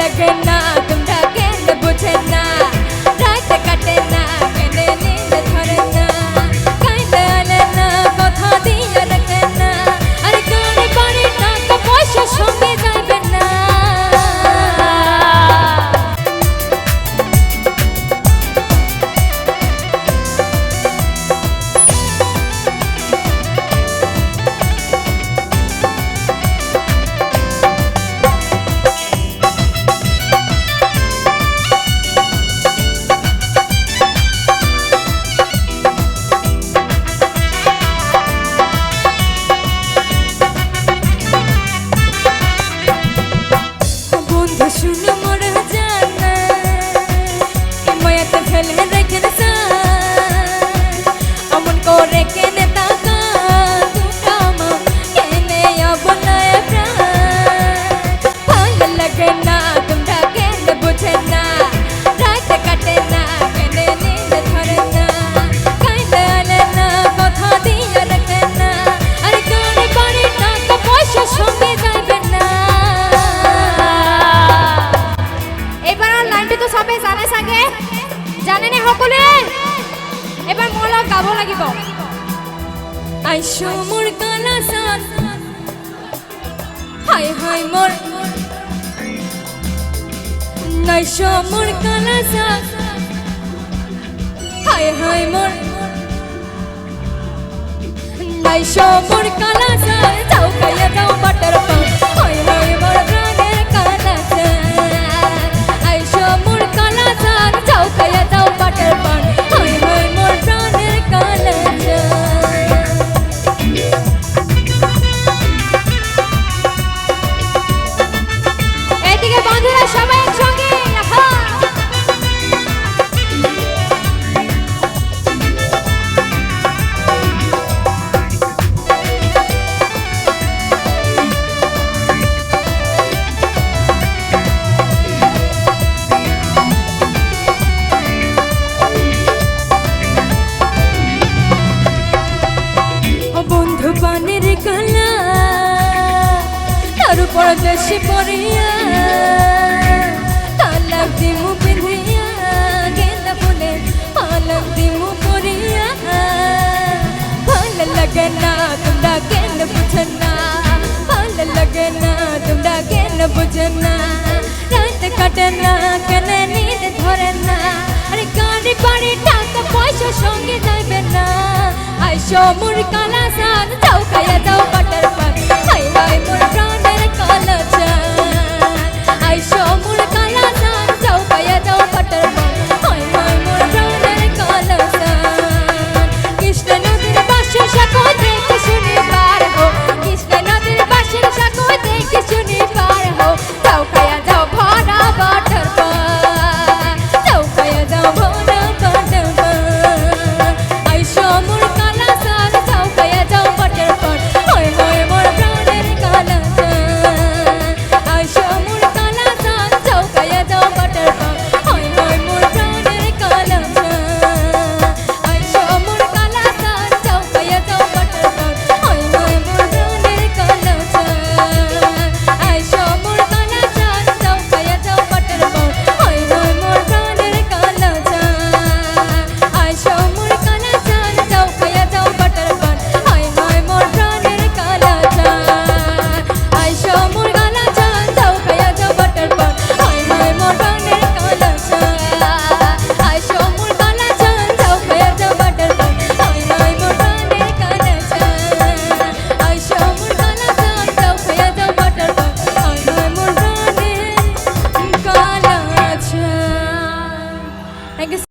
লাগে না শুনে মোর জানা। মায়াতে ফেলে সকলোৱে এবাৰ মোৰ লগত গাব লাগিব। আইসো মোর কালা সান হাই হাই মোর নাইসো মোর কালা সান হাই হাই মোর নাইসো মোর কালা সান যাও খাইয়া যাও বাটার পান হাই হাই মোর তার উপর দেশে পড়িয়া তালাক দিমু পিন্ধিয়া, গেলা বলে পালক দিমু পড়িয়া। ভালো লাগে না তোমরা কেন বুঝে না ভালো লাগে না তোমরা কেন বুঝে না রাত কাটে না কেন নিদ ধরে না, আরে গাড়ি বাড়ি টাকা পয়সা সঙ্গে যাবে না। আইসো মুর কালা সান যাও খাইয়া বাটার পান। হাই হাই মোর